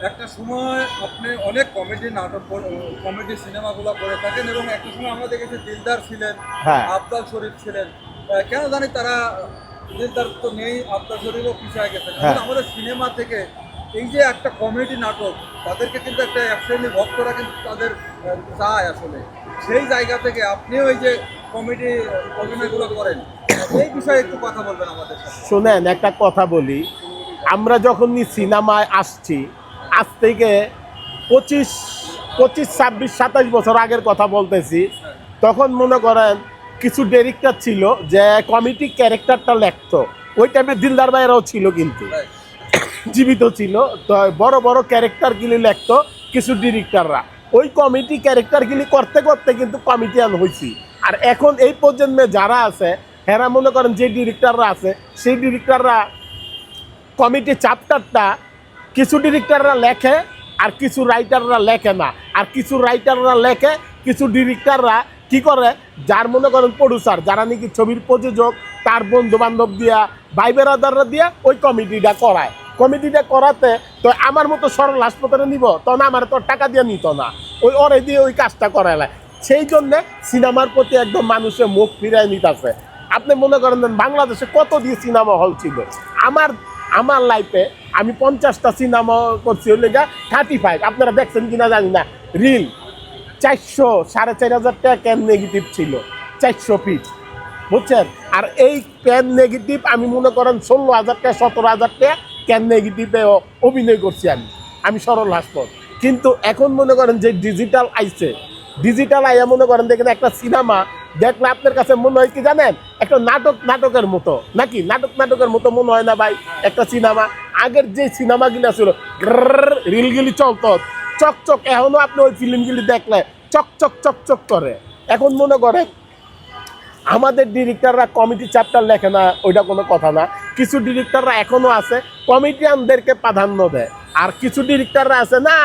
একটা সময় আপনি অনেক কমেডি নাটক কমেডি সিনেমাগুলো করে থাকেন এবং একটা সময় আমরা দেখেছি দিলদার ছিলেন হ্যাঁ। আফজাল শরীফ ছিলেন। কেন জানি তারা দিলদার তো নেই আফজাল শরীফও পিছিয়ে গেছেন হ্যাঁ। আমাদের সিনেমা থেকে এই যে একটা কমেডি নাটক তাদেরকে কিন্তু একটা এক ভক্তরা কিন্তু তাদের চায় আসলে। সেই জায়গা থেকে আপনিও এই যে কমেডি অভিনয়গুলো করেন এই বিষয়ে একটু কথা বলবেন আমাদের শোনেন একটা কথা বলি। আমরা যখনই সিনেমায় আসছি আজ থেকে পঁচিশ পঁচিশ, ছাব্বিশ, সাতাশ বছর আগের কথা বলতেছি। তখন মনে করেন কিছু ডিরেক্টর ছিল যে কমিটি ক্যারেক্টারটা লেখতো। ওই টাইমে দিলদার ভাইয়েরাও ছিল কিন্তু। জীবিত ছিল। তো বড় বড় ক্যারেক্টারগুলি লেখতো কিছু ডিরেক্টররা ওই কমিটি ক্যারেক্টারগুলি করতে করতে কিন্তু কমিটিয়ান হয়েছি আর এখন এই প্রজন্মে যারা আছে এরা মনে করেন যে ডিরেক্টাররা আছে, সেই ডিরেক্টররা কমিটি চ্যাপ্টারটা কিছু ডিরেক্টররা লেখে আর কিছু রাইটাররা লেখে না। আর কিছু রাইটাররা লেখে, কিছু ডিরেক্টররা কি করে? যার মনে করেন প্রডিউসার যারা নাকি ছবির প্রযোজক, তার বন্ধু বান্ধব দিয়া, ভাই বেড়াদাররা দিয়া ওই কমিটিটা করায়। কমিটিটা করাতে তো আমার মতো সরল হাসপাতালে নিব, তখন আমার তো টাকা দিয়ে নিত না। ওই ওরে দিয়ে ওই কাজটা করায় সেই জন্যে সিনেমার প্রতি একদম মানুষের মুখ ফিরায় নিতেছে। আপনি মনে করেন বাংলাদেশে কত দিয়ে সিনেমা হল ছিল? আমার আমার লাইফে আমি পঞ্চাশটা সিনেমা করছি হলে গা থার্টি ফাইভ আপনারা দেখছেন কিনা জানি না। রিল চারশো, সাড়ে চার হাজার টাকা ক্যান নেগেটিভ ছিল। চারশো ফিট বুঝছেন? আর এই ক্যান নেগেটিভ আমি মনে করেন ষোলো হাজার টাকা, সতেরো হাজার টাকা ক্যান নেগেটিভে অভিনয় করছি আমি। আমি সরল হাসপত কিন্তু এখন মনে করেন যে ডিজিটাল আইছে। ডিজিটাল আইয়া মনে করেন দেখেন একটা সিনেমা দেখলে আপনার কাছে মনে হয় কি জানেন? একটা নাটক নাটকের মতো। নাকি? নাটক নাটকের মতো মনে হয় না ভাই? একটা সিনেমা। আগের যে সিনেমাগুলো ছিল রিলগুলি চলতো। চকচক, এখনও আপনি ওই ফিল্মগুলি দেখলে চকচক চকচক করে। এখন মনে করেন, আমাদের ডিরেক্টররা কমিটি চ্যাপ্টার লেখে না, ওইটা কোনো কথা না। কিছু ডিরেক্টররা এখনও আছে, কমিটিয়ানদেরকে প্রাধান্য দেয়। আর কিছু ডিরেক্টররা আছে না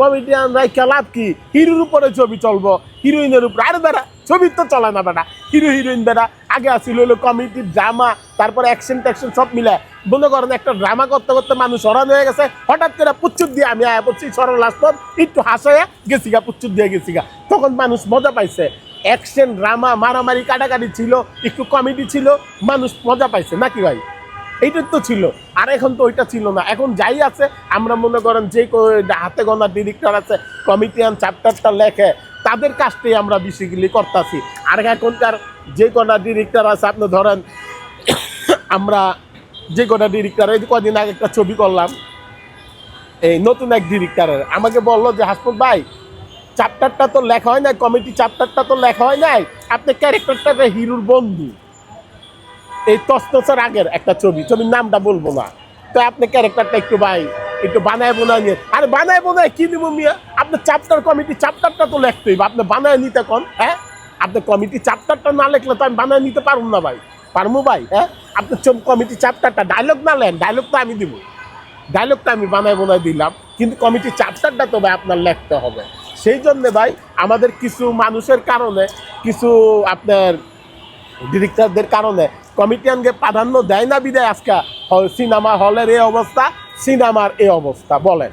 কমিটিয়ানরাই খেলাপ কি? হিরোর উপরে ছবি চলবো, হিরোইনের উপরে। আরে বেড়া ছবি তো চলে না বেটা। হিরো, হিরোইন বেড়া আগে আসছিল হলো কমিটির ড্রামা, তারপরে অ্যাকশন, ট্যাকশন সব মিলে। মনে করেন একটা ড্রামা করতে করতে মানুষ হরান হয়ে গেছে। হঠাৎ করে পুচ্ছুর দিয়ে আমি আয়া পড়ছি সরল আসলাম একটু হাসাইয়া গেছি গা, পুচ্ছুর দিয়ে গেছি গা। তখন মানুষ মজা পাইছে। অ্যাকশন, ড্রামা, মারামারি, কাটাকাটি ছিল, একটু কমেডি ছিল, মানুষ মজা পাইছে। নাকি ভাই? এইটা তো ছিল। আর এখন তো ওইটা ছিল না। এখন যাই আছে, আমরা মনে করেন যে হাতে গোনা ডিরেক্টর আছে কমিটিয়ান চ্যাপ্টারটা লেখে, তাদের কাজটাই আমরা বেশিগুলি করতেছি। আর এখনকার যে কটা ডিরেক্টর আছে, আপনি ধরেন, আমরা যে কটা ডিরেক্টর এই কদিন আগে একটা ছবি করলাম, এই নতুন এক ডিরেক্টরের আমাকে বলল যে, হাসপুর ভাই চ্যাপ্টারটা তো লেখা হয় নাই কমিটি চ্যাপ্টারটা তো লেখা হয় নাই। আপনি ক্যারেক্টারটা হিরোর বন্ধু। এই তস্তসের আগের একটা ছবি, ছবির নামটা বলব না। তো আপনি ক্যারেক্টারটা একটু ভাই, একটু বানায় বোনায় নিয়ে আরে বানায় বোনায় কি দিব মিয়া? আপনার চ্যাপ্টার কমিটি চ্যাপ্টারটা তো লিখতেই। আপনি বানায় নিতে কোন হ্যাঁ? আপনি কমিটি চ্যাপ্টারটা না লিখলে তো আমি বানায় নিতে পারব না ভাই। পারব ভাই হ্যাঁ? আপনি কমিটি চ্যাপ্টারটা ডায়লগ না লেন ডায়লগ তো আমি দিব। ডায়লগটা আমি বানায় বোনায় দিলাম, কিন্তু কমিটি চ্যাপ্টারটা তো ভাই আপনার লিখতে হবে। সেই জন্য ভাই আমাদের কিছু মানুষের কারণে, কিছু আপনার ডিরেক্টরদের কারণে কমিটিয়ানকে প্রাধান্য দেয় না বিদায় আজকে সিনেমা হলের এই অবস্থা সিনেমার এই অবস্থা বলেন।